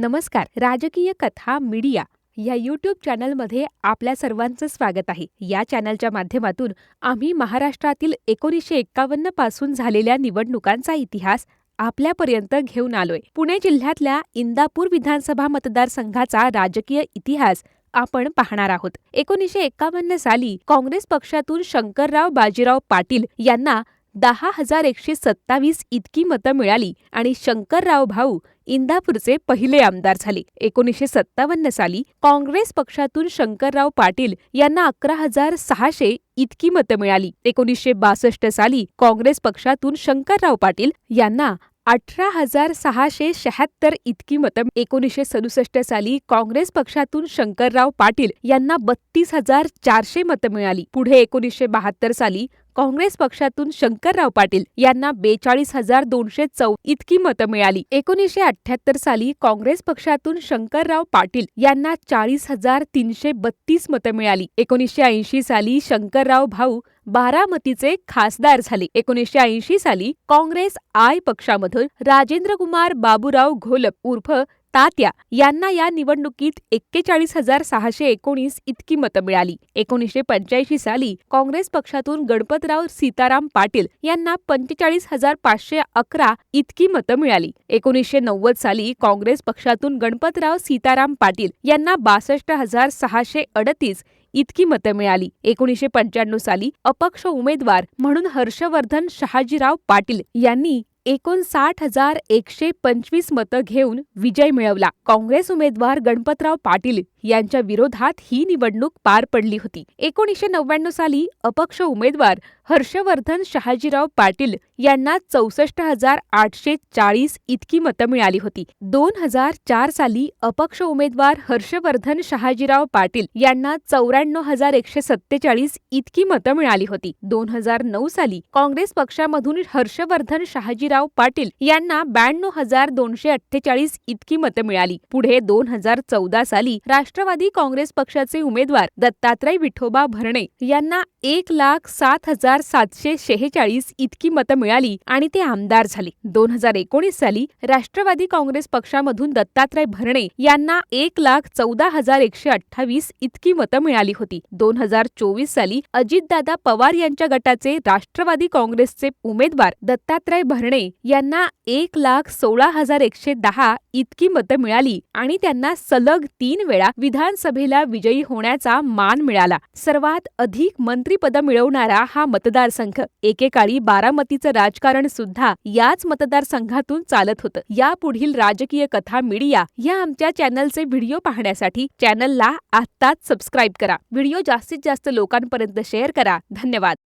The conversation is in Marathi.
नमस्कार. राजकीय कथा मीडिया या यूट्यूब चॅनलमध्ये आपल्या सर्वांचं स्वागत आहे. या चॅनलच्या माध्यमातून आम्ही महाराष्ट्रातील एकोणीसशे एक्कावन्नपासून झालेल्या निवडणुकांचा इतिहास आपल्यापर्यंत घेऊन आलोय. पुणे जिल्ह्यातल्या इंदापूर विधानसभा मतदारसंघाचा राजकीय इतिहास आपण पाहणार आहोत. एकोणीसशे एक्कावन्न साली काँग्रेस पक्षातून शंकरराव बाजीराव पाटील यांना दहा हजार एकशे सत्तावीस इतकी मतं मिळाली आणि शंकरराव भाऊ इंदापूरचे पहिले आमदार झाले. एकोणीसशे सत्तावन्न साली काँग्रेस पक्षातून शंकरराव पाटील यांना अकरा हजार सहाशे इतकी मतं मिळाली. एकोणीसशे बासष्ट साली काँग्रेस पक्षातून शंकरराव पाटील यांना अठरा हजार सहाशे शहात्तर इतकी मतं एकोणीसशे सदुसष्ट साली काँग्रेस पक्षातून शंकरराव पाटील यांना बत्तीस हजार चारशे मतं मिळाली. पुढे एकोणीसशे बहात्तर साली काँग्रेस पक्षातून शंकरराव पाटील यांना बेचाळीस हजार दोनशे चौ इतकी मतं मिळाली. एकोणीसशे अठ्याहत्तर साली काँग्रेस पक्षातून शंकरराव पाटील यांना चाळीस हजार तीनशे बत्तीस मतं मिळाली. एकोणीसशे ऐंशी साली शंकरराव भाऊ बारामतीचे खासदार झाले. एकोणीसशे ऐंशी साली काँग्रेस आय पक्षामधून राजेंद्र कुमार बाबूराव घोलप उर्फ तात्या यांना या निवडणुकीत एक्केचाळीस हजार सहाशे एकोणीस इतकी मतं मिळाली. एकोणीसशे पंच्याऐंशी साली काँग्रेस पक्षातून गणपतराव सीताराम पाटील यांना पंचेचाळीस हजार पाचशे अकरा इतकी मतं मिळाली. एकोणीसशे नव्वद साली काँग्रेस पक्षातून गणपतराव सीताराम पाटील यांना बासष्ट हजार सहाशे अडतीस इतकी मतं मिळाली. एकोणीसशे पंच्याण्णव साली अपक्ष उमेदवार म्हणून हर्षवर्धन शहाजीराव पाटील यांनी एकोणसाठ हजार एकशे पंचवीस मतं घेऊन विजय मिळवला. काँग्रेस उमेदवार गणपतराव पाटील यांच्या विरोधात ही निवडणूक पार पडली होती. एकोणीसशे नव्याण्णव साली अपक्ष उमेदवार हर्षवर्धन शहाजीराव पाटील यांना चौसष्ट हजार आठशे चाळीस इतकी मतं मिळाली होती. दोन हजार चार साली अपक्ष उमेदवार हर्षवर्धन शहाजीराव पाटील यांना चौऱ्याण्णव हजार एकशे सत्तेचाळीस इतकी मतं मिळाली होती. दोन हजार नऊ साली काँग्रेस पक्षामधून हर्षवर्धन शहाजीराव पाटील यांना ब्याण्णव हजार दोनशे अठ्ठेचाळीस इतकी मतं मिळाली. पुढे दोन हजार चौदा साली राष्ट्रवादी काँग्रेस पक्षाचे उमेदवार दत्तात्रय विठोबा भरणे यांना एक लाख सात हजार सातशे शेहेचाळीस इतकी मतं मिळाली आणि ते आमदार झाले. दोन हजार एकोणीस साली राष्ट्रवादी काँग्रेस पक्षामधून दत्तात्रय भरणे यांना एक लाख चौदा हजार एकशे अठ्ठावीस इतकी मतं मिळाली होती. दोन हजार चोवीस साली अजितदादा पवार यांच्या गटाचे राष्ट्रवादी काँग्रेसचे उमेदवार दत्तात्रय भरणे यांना एक लाख सोळा हजार एकशे दहा इतकी मतं मिळाली आणि त्यांना सलग तीन वेळा विधानसभेला विजयी होण्याचा मान मिळाला. सर्वात अधिक मंत्रीपद मिळवणारा हा मतदारसंघ एकेकाळी बारामतीचं राजकारण सुद्धा याच मतदारसंघातून चालत होतं. यापुढील राजकीय कथा मीडिया या आमच्या चॅनलचे व्हिडिओ पाहण्यासाठी चॅनलला आत्ताच सबस्क्राईब करा. व्हिडिओ जास्तीत जास्त लोकांपर्यंत शेअर करा. धन्यवाद.